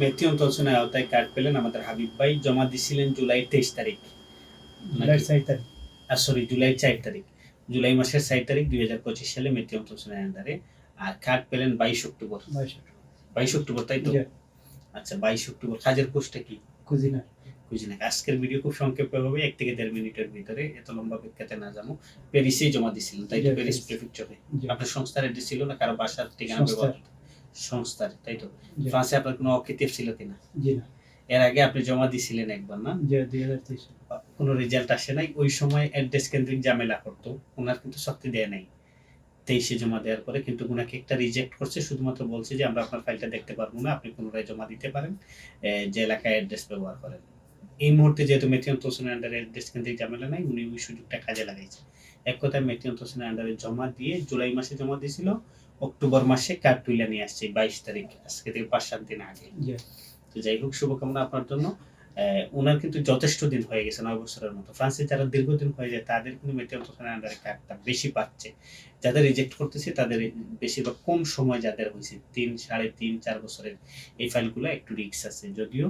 মেথি অন্তর্সনের আওতায় কার্ড পেলেন আমাদের হাবিব ভাই। জমা দিছিলেন জুলাই তেইশ তারিখ। সরি জুলাই চার তারিখ। জুলাই মাসের চার তারিখ দুই হাজার পঁচিশ সালে মেথি অন্তর্সনের আন্ডারে আর কার্ড পেলেন বাইশ অক্টোবর। বাইশ অক্টোবর। তাই তো? আচ্ছা বাইশ অক্টোবর কাজের পোস্টটা কি? কুজিনা বুঝি না আজকের ভিডিও খুব সংক্ষেপে হবে এক থেকে দেড় মিনিটের ভিতরে। এত লম্বা বিখ্যাতে না যাব। প্যারিসেই জমা দিছিলেন তাই তো? প্যারিস। প্রেফেকচারে আপনার সংস্থার অ্যাড্রেস ছিল না? কারও বাসার ঠিকানা ব্যবহার সংস্থার তাই তো? ফ্রান্সে আপনার কোনো অকৃতিভ ছিল কিনা? না। এর আগে আপনি জমা দিছিলেন একবার না? কোনো রেজাল্ট আসে নাই? ওই সময় অ্যাড্রেস কেন্দ্রিক ঝামেলা করতো। ওনার কিন্তু শক্তি দেয় নাই। তেইশে জমা দেওয়ার পরে কিন্তু ওনাকে একটা রিজেক্ট করছে শুধুমাত্র বলছে যে আমরা আপনার ফাইলটা দেখতে পারব না। আপনি পুনরায় জমা দিতে পারেন। যে এলাকায় অ্যাড্রেস ব্যবহার করেন। এই মুহূর্তে যেহেতু মেথিয়ন তোষণের আন্ডারে অ্যাড্রেস কেন্দ্রিক ঝামেলা নাই উনি ওই সুযোগটা কাজে লাগাইছে। এক কথায় মেথিয়ন তোষণের আন্ডারে জমা দিয়ে জুলাই মাসে জমা দিয়েছিল অক্টোবর মাসে কার্ড তুলে নিয়ে আসছে বাইশ তারিখ আজকে থেকে পাঁচ সাত দিন আগে। তো যাই হোক শুভকামনা আপনার জন্য। ওনার কিন্তু যথেষ্ট দিন হয়ে গেছে নয় বছরের মতো। ফ্রান্সে যারা দীর্ঘদিন হয়ে যায় তাদের কিন্তু মেটেরিয়াল তোষণের আন্ডারে কার্ডটা বেশি পাচ্ছে। যাদের রিজেক্ট করতেছে তাদের বেশিরভাগ কম সময় যাদের হয়েছে তিন সাড়ে তিন চার বছরের এই ফাইলগুলো একটু রিক্স আছে। যদিও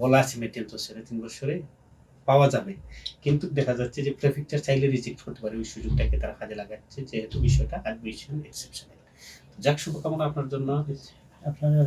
বলা আছে মেটেরিয়াল তোষণে তিন বছরে পাওয়া যাবে। কিন্তু দেখা যাচ্ছে যে প্রেফিকটা চাইলে রিজেক্ট করতে পারে ওই সুযোগটাকে তারা কাজে লাগাচ্ছে যেহেতু বিষয়টা অ্যাডমিশন এক্সেপশনাল যাক শুভকামনা আপনার জন্য। আপনারা